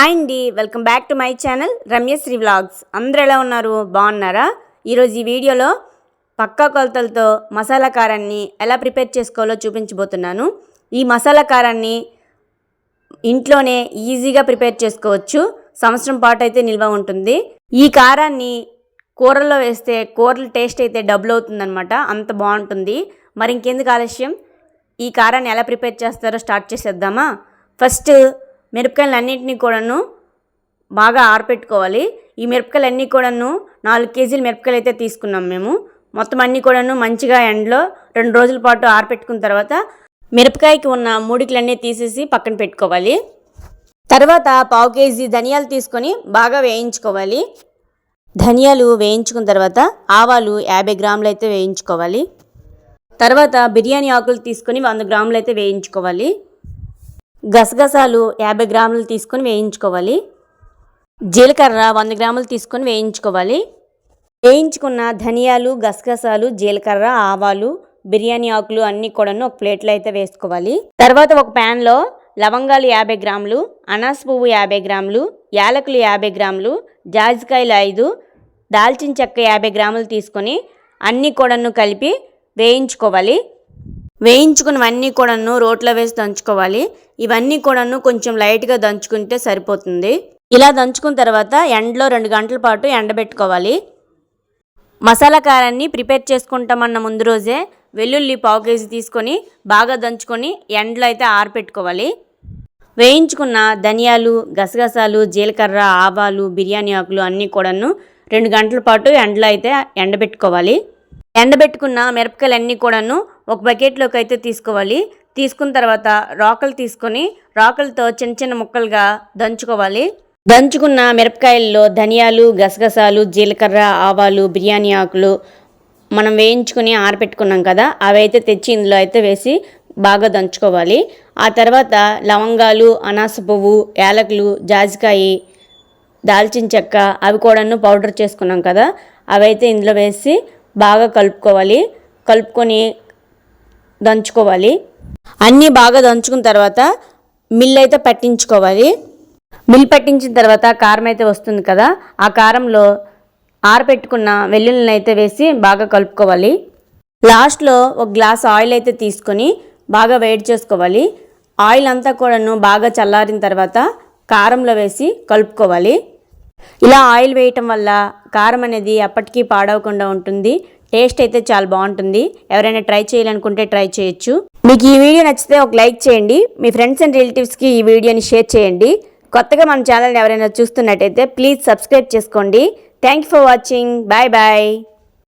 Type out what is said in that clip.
Hi అండి welcome back to my channel Ramyasri vlogs. అందరూ ఎలా ఉన్నారు? బాగున్నారా? ఈరోజు ఈ వీడియోలో పక్కా కొలతలతో మసాలా కారాన్ని ఎలా ప్రిపేర్ చేసుకోవాలో చూపించబోతున్నాను. ఈ మసాలా కారాన్ని ఇంట్లోనే ఈజీగా ప్రిపేర్ చేసుకోవచ్చు. సంవత్సరం పాటు అయితే నిల్వ ఉంటుంది. ఈ కారాన్ని కూరల్లో వేస్తే కూరల టేస్ట్ అయితే డబుల్ అవుతుందన్నమాట. అంత బాగుంటుంది. మరి ఇంకెందుకు ఆలస్యం? ఈ కారాన్ని ఎలా ప్రిపేర్ చేస్తారో స్టార్ట్ చేసేద్దామా? ఫస్ట్ మిరపకాయలు అన్నింటినీ కూడాను బాగా ఆరపెట్టుకోవాలి. ఈ మిరపకాయలు అన్నీ కూడాను నాలుగు కేజీలు మిరపకాయలు అయితే తీసుకున్నాం మేము. మొత్తం అన్నీ కూడాను మంచిగా ఎండలో రెండు రోజుల పాటు ఆరపెట్టుకున్న తర్వాత మిరపకాయకి ఉన్న మూడికలన్నీ తీసేసి పక్కన పెట్టుకోవాలి. తర్వాత పావు కేజీ ధనియాలు తీసుకొని బాగా వేయించుకోవాలి. ధనియాలు వేయించుకున్న తర్వాత ఆవాలు యాభై గ్రాములు అయితే వేయించుకోవాలి. తర్వాత బిర్యానీ ఆకులు తీసుకొని వంద గ్రాములు అయితే వేయించుకోవాలి. గసగసాలు యాభై గ్రాములు తీసుకొని వేయించుకోవాలి. జీలకర్ర వంద గ్రాములు తీసుకొని వేయించుకోవాలి. వేయించుకున్న ధనియాలు గసగసాలు జీలకర్ర ఆవాలు బిర్యానీ ఆకులు అన్నీ కూడాను ఒక ప్లేట్లో అయితే వేసుకోవాలి. తర్వాత ఒక ప్యాన్లో లవంగాలు యాభై గ్రాములు అనాస పువ్వు యాభై గ్రాములు యాలకులు యాభై గ్రాములు జాజికాయలు ఐదు దాల్చిన చెక్క యాభై గ్రాములు తీసుకొని అన్నీ కూడాను కలిపి వేయించుకోవాలి. వేయించుకున్నవన్నీ కూడాను రోట్లో వేసి దంచుకోవాలి. ఇవన్నీ కూడాను కొంచెం లైట్గా దంచుకుంటే సరిపోతుంది. ఇలా దంచుకున్న తర్వాత ఎండలో రెండు గంటల పాటు ఎండబెట్టుకోవాలి. మసాలా కారాన్ని ప్రిపేర్ చేసుకుంటామన్న ముందు రోజే వెల్లుల్లి పావు కేజీ తీసుకొని బాగా దంచుకొని ఎండలో అయితే ఆరపెట్టుకోవాలి. వేయించుకున్న ధనియాలు గసగసాలు జీలకర్ర ఆవాలు బిర్యానీ ఆకులు అన్నీ కూడాను రెండు గంటల పాటు ఎండలో అయితే ఎండబెట్టుకోవాలి. ఎండబెట్టుకున్న మిరపకాయలు అన్నీ కూడాను ఒక బకెట్లోకి అయితే తీసుకోవాలి. తీసుకున్న తర్వాత రాకలు తీసుకొని రాకలతో చిన్న చిన్న ముక్కలుగా దంచుకోవాలి. దంచుకున్న మిరపకాయల్లో ధనియాలు గసగసాలు జీలకర్ర ఆవాలు బిర్యానీ ఆకులు మనం వేయించుకుని ఆరపెట్టుకున్నాం కదా అవి అయితే తెచ్చి ఇందులో అయితే వేసి బాగా దంచుకోవాలి. ఆ తర్వాత లవంగాలు అనాస పువ్వు యాలకులు జాజికాయి దాల్చిన చెక్క అవి కూడాను పౌడర్ చేసుకున్నాం కదా అవైతే ఇందులో వేసి బాగా కలుపుకోవాలి. కలుపుకొని దంచుకోవాలి. అన్నీ బాగా దంచుకున్న తర్వాత మిల్ అయితే పట్టించుకోవాలి. మిల్ పట్టించిన తర్వాత కారం అయితే వస్తుంది కదా ఆ కారంలో ఆరపెట్టుకున్న వెల్లుల్లిని అయితే వేసి బాగా కలుపుకోవాలి. లాస్ట్లో ఒక గ్లాస్ ఆయిల్ అయితే తీసుకొని బాగా వేడి చేసుకోవాలి. ఆయిల్ అంతా కూడాను బాగా చల్లారిన తర్వాత కారంలో వేసి కలుపుకోవాలి. ఇలా ఆయిల్ వేయటం వల్ల కారం అనేది అప్పటికీ పాడవకుండా ఉంటుంది. టేస్ట్ అయితే చాలా బాగుంటుంది. ఎవరైనా ట్రై చేయాలనుకుంటే ట్రై చేయొచ్చు. మీకు ఈ వీడియో నచ్చితే ఒక లైక్ చేయండి. మీ ఫ్రెండ్స్ అండ్ రిలేటివ్స్కి ఈ వీడియోని షేర్ చేయండి. కొత్తగా మన ఛానల్ని ఎవరైనా చూస్తున్నట్టయితే ప్లీజ్ సబ్స్క్రైబ్ చేసుకోండి. Thank you for watching. Bye bye.